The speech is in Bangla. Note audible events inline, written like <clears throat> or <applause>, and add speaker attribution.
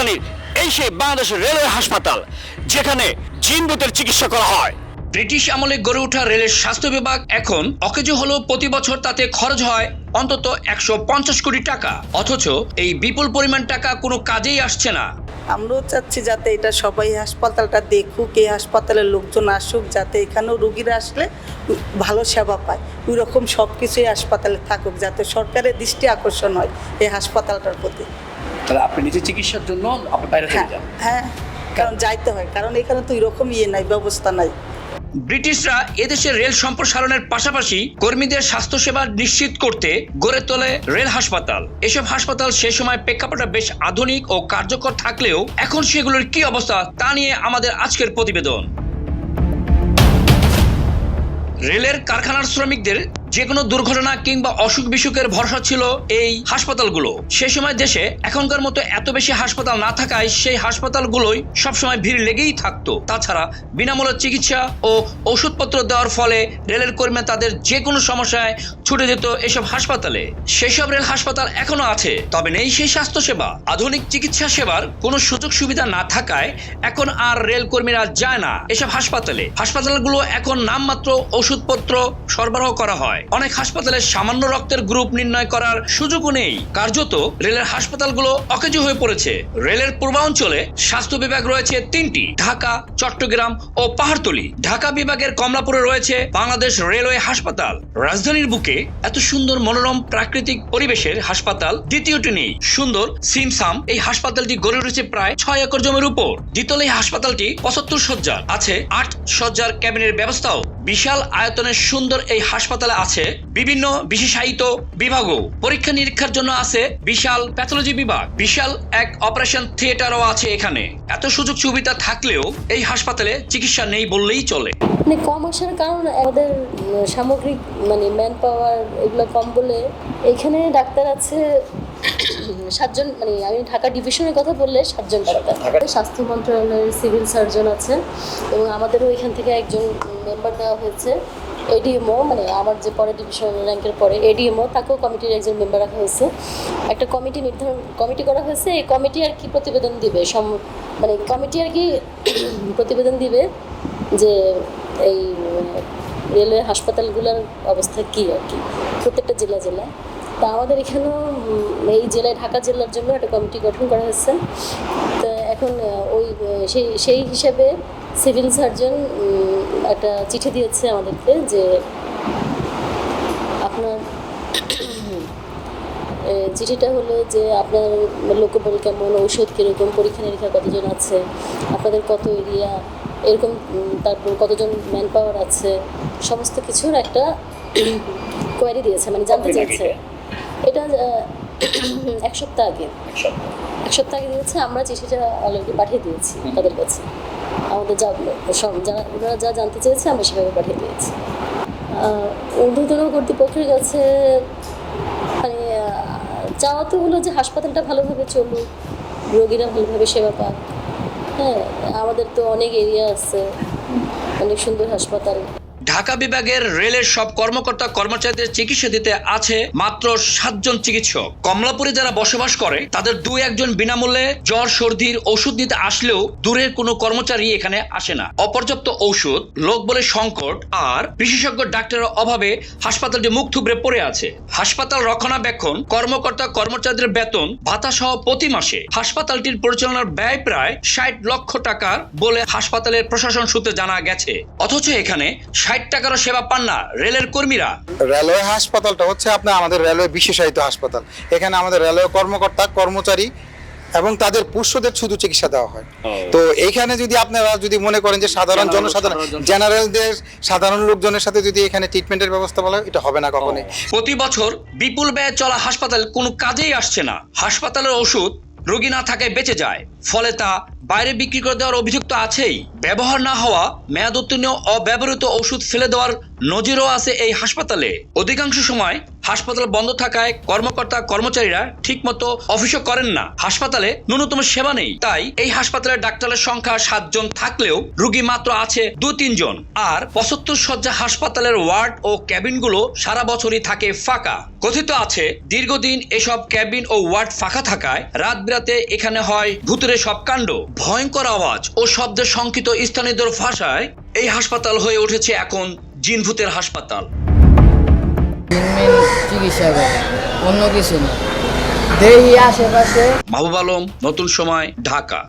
Speaker 1: রাজধানীর এই সেই বাংলাদেশের রেলওয়ে হাসপাতাল যেখানে জিনবুতের চিকিৎসা করা হয়। ব্রিটিশ আমলে গড়ে ওঠা রেলের স্বাস্থ্য বিভাগ এখন অকেজো হলেও প্রতি বছর তাতে খরচ হয় অন্তত একশো পঞ্চাশ কোটি টাকা। অথচ এই বিপুল পরিমাণ টাকা কোনো কাজেই আসছে না।
Speaker 2: আমরাও চাচ্ছি যাতে এটা সবাই হাসপাতালটা দেখুক এই হাসপাতালের লোকজন আসুক যাতে এখানেও রুগীরা আসলে ভালো সেবা পায়। ওই রকম সব কিছুই হাসপাতালে থাকুক যাতে সরকারের দৃষ্টি আকর্ষণ হয় এই হাসপাতালটার প্রতি।
Speaker 1: তাহলে আপনি নিজে চিকিৎসার জন্য আপনি বাইরে
Speaker 2: হ্যাঁ হ্যাঁ কারণ যাইতে হয় কারণ এখানে তো এরকম ইয়ে নাই ব্যবস্থা নাই।
Speaker 1: ব্রিটিশরা এদেশের রেল সম্প্রসারণের পাশাপাশি কর্মীদের স্বাস্থ্যসেবা নিশ্চিত করতে গড়ে তোলে রেল হাসপাতাল। এসব হাসপাতাল সে সময় প্রেক্ষাপটে বেশ আধুনিক ও কার্যকর থাকলেও এখন সেগুলোর কি অবস্থা তা নিয়ে আমাদের আজকের প্রতিবেদন। রেলের কারখানার শ্রমিকদের যে কোনো দুর্ঘটনা কিংবা অসুখ বিসুখের ভরসা ছিল এই হাসপাতালগুলো। সে সময় দেশে এখনকার মতো এত বেশি হাসপাতাল না থাকায় সেই হাসপাতালগুলোই সবসময় ভিড় লেগেই থাকতো। তাছাড়া বিনামূল্যে চিকিৎসা ও ওষুধপত্র দেওয়ার ফলে রেলের কর্মী তাদের যে কোনো সমস্যায় ছুটে যেত এসব হাসপাতালে। সেসব রেল হাসপাতাল এখনও আছে, তবে নেই সেই স্বাস্থ্যসেবা। আধুনিক চিকিৎসা সেবার কোনো সুযোগ সুবিধা না থাকায় এখন আর রেল কর্মীরা যায় না এসব হাসপাতালে। হাসপাতালগুলো এখন নামমাত্র ওষুধপত্র সরবরাহ করা হয়। অনেক হাসপাতালে সামান্য রক্তের গ্রুপ নির্ণয় করার সুযোগও নেই। কার্যত রেলের হাসপাতালগুলো অকেজো হয়ে পড়েছে। রেলের পূর্বাঞ্চলে স্বাস্থ্য বিভাগ রয়েছে তিনটি, ঢাকা, চট্টগ্রাম ও পাহাড়তলি। ঢাকা বিভাগের কমলাপুরে রয়েছে বাংলাদেশ রেলওয়ে হাসপাতাল। রাজধানীর বুকে এত সুন্দর মনোরম প্রাকৃতিক পরিবেশের হাসপাতাল দ্বিতীয়টি নেই। সুন্দর সিমসাম এই হাসপাতালটি গড়ে উঠেছে প্রায় ছয় একর জমির উপর। দ্বিতল এই হাসপাতালটি পঁচাত্তর সজ্জার আছে আট সজ্জার ক্যাবিনের ব্যবস্থাও। বিশাল আয়তনের সুন্দর এই হাসপাতালে আছে। বিভিন্ন বিশেষায়িত বিভাগও। পরীক্ষা নিরীক্ষার জন্য আছে বিশাল প্যাথোলজি বিভাগ বিশাল এক অপারেশন থিয়েটারও আছে এখানে। এত সুযোগ সুবিধা থাকলেও এই হাসপাতালে চিকিৎসা নেই বললেই চলে।
Speaker 3: মানে কম আসার কারণ আমাদের সামগ্রিক মানে ম্যান পাওয়ার এগুলো কম বলে এখানে ডাক্তার আছে সাতজন মানে আমি ঢাকা ডিভিশনের কথা বললে সাতজন ডাক্তার। স্বাস্থ্য মন্ত্রণালয়ের সিভিল সার্জন আছে এবং আমাদেরও এখান থেকে একজন মেম্বার দেওয়া হয়েছে। এডিএমও মানে আমার যে পরে ডিভিশন র্যাঙ্কের পরে এডিএমও তাকেও কমিটির একজন মেম্বার রাখা হয়েছে। একটা কমিটি নির্ধারণ কমিটি করা হয়েছে এই কমিটি আর কি প্রতিবেদন দিবে? সম মানে কমিটি আর কি <clears throat> প্রতিবেদন দিবে যে এই মানে, রেলওয়ে হাসপাতালগুলোর অবস্থা কী আর কি? প্রত্যেকটা জেলা জেলা। তা আমাদের এখানেও এই জেলায় ঢাকা জেলার জন্য একটা কমিটি গঠন করা হয়েছে। তো এখন ওই সেই সেই হিসাবে সিভিল সার্জন একটা চিঠি দিয়েছে আমাদেরকে যে আপনার চিঠিটা হলো যে আপনার লোকবল কেমন ঔষধ কীরকম পরীক্ষা নিরীক্ষা কতজন আছে আপনাদের কত এরিয়া এরকম তারপর কতজন ম্যান পাওয়ার আছে সমস্ত কিছুর একটা কোয়ারি দিয়েছে মানে জানতে চেয়েছে। এটা এক সপ্তাহ আগে। এক সপ্তাহ। আগে দিয়েছে আমরা চিঠিটা অলরেডি পাঠিয়ে দিয়েছি তাদের কাছে। আমাদের যা সব যারা ওনারা যা জানতে চেয়েছে, আমরা সেভাবে পাঠিয়ে দিয়েছি। ঊর্ধ্বতন কর্তৃপক্ষের কাছে মানে চাওয়া তো হলো যে হাসপাতালটা ভালোভাবে চলুক, রোগীরা ভালোভাবে সেবা পাক। হ্যাঁ আমাদের তো অনেক এরিয়া আছে, অনেক সুন্দর হাসপাতাল।
Speaker 1: ঢাকা বিভাগের রেলের সব কর্মকর্তা কর্মচারীদের চিকিৎসা দিতে আছে মাত্র সাতজন চিকিৎসক। কমলাপুরে যারা বসবাস করে, তাদের দু একজন বিনামূল্যে জ্বর, সর্দির ওষুধ নিতে আসলেও দূরের কোনো কর্মচারী এখানে আসে না। অপর্যাপ্ত ঔষধ, লোক বলে সংকট, আর বিশেষজ্ঞ ডাক্তারের অভাবে হাসপাতালটি মুখ থুবড়ে পড়ে আছে। হাসপাতাল রক্ষণাবেক্ষণ, কর্মকর্তা কর্মচারীদের বেতন ভাতা সহ প্রতি মাসে। হাসপাতালটির পরিচালনার ব্যয় প্রায় ষাট লক্ষ টাকার বলে হাসপাতালের প্রশাসন সূত্রে জানা গেছে। অথচ এখানে ষাট টাকারও সেবা পান না রেলের কর্মীরা।
Speaker 4: রেলওয়ে হাসপাতালটা হচ্ছে আপনার আমাদের রেলওয়ে বিশেষায়িত হাসপাতাল। এখানে আমাদের রেলওয়ে কর্মকর্তা কর্মচারী এবং তাদের পুষ্যদের শুধু চিকিৎসা দেওয়া হয়। তো এইখানে যদি আপনারা যদি মনে করেন যে সাধারণ জনসাধারণ জেনারেলদের সাধারণ লোকজনের সাথে যদি এখানে ট্রিটমেন্টের ব্যবস্থা বলা হয় এটা হবে না কখনোই।
Speaker 1: প্রতি বছর বিপুল ব্যয়ে চলা হাসপাতাল কোনো কাজেই আসছে না। হাসপাতালের ওষুধ রোগী না থাকায় বেঁচে যায়। ফলে তা বাইরে বিক্রি করে দেওয়ার অভিযোগ তো আছেই। ব্যবহার না হওয়া, মেয়াদ উত্তীর্ণ অব্যবহৃত ওষুধ ফেলে দেওয়ার নজিরও আছে এই হাসপাতালে। অধিকাংশ সময় হাসপাতাল বন্ধ থাকায় কর্মকর্তা, কর্মচারীরা ঠিকমতো অফিসও করেন না। হাসপাতালে ন্যূনতম সেবা নেই। তাই এই হাসপাতালে ডাক্তারের সংখ্যা সাতজন থাকলেও রোগী মাত্র আছে দু তিনজন আর পঁচাত্তর শয্যা হাসপাতালের ওয়ার্ড ও ক্যাবিনগুলো সারা বছরই থাকে ফাঁকা। কথিত আছে, দীর্ঘদিন এসব ক্যাবিন ও ওয়ার্ড ফাঁকা থাকায় রাত বিরাতে এখানে হয় ভূতের সব কাণ্ড। ভয়ঙ্কর আওয়াজ ও শব্দের শঙ্কিত স্থানীয়দের ভাষায় এই হাসপাতাল হয়ে উঠেছে এখন জিনভূতের হাসপাতাল।
Speaker 5: মেন চিকিৎসা করে অন্য কিছু না। দেহি আশেপাশে।
Speaker 1: মাহবুব আলম নতুন সময় ঢাকা।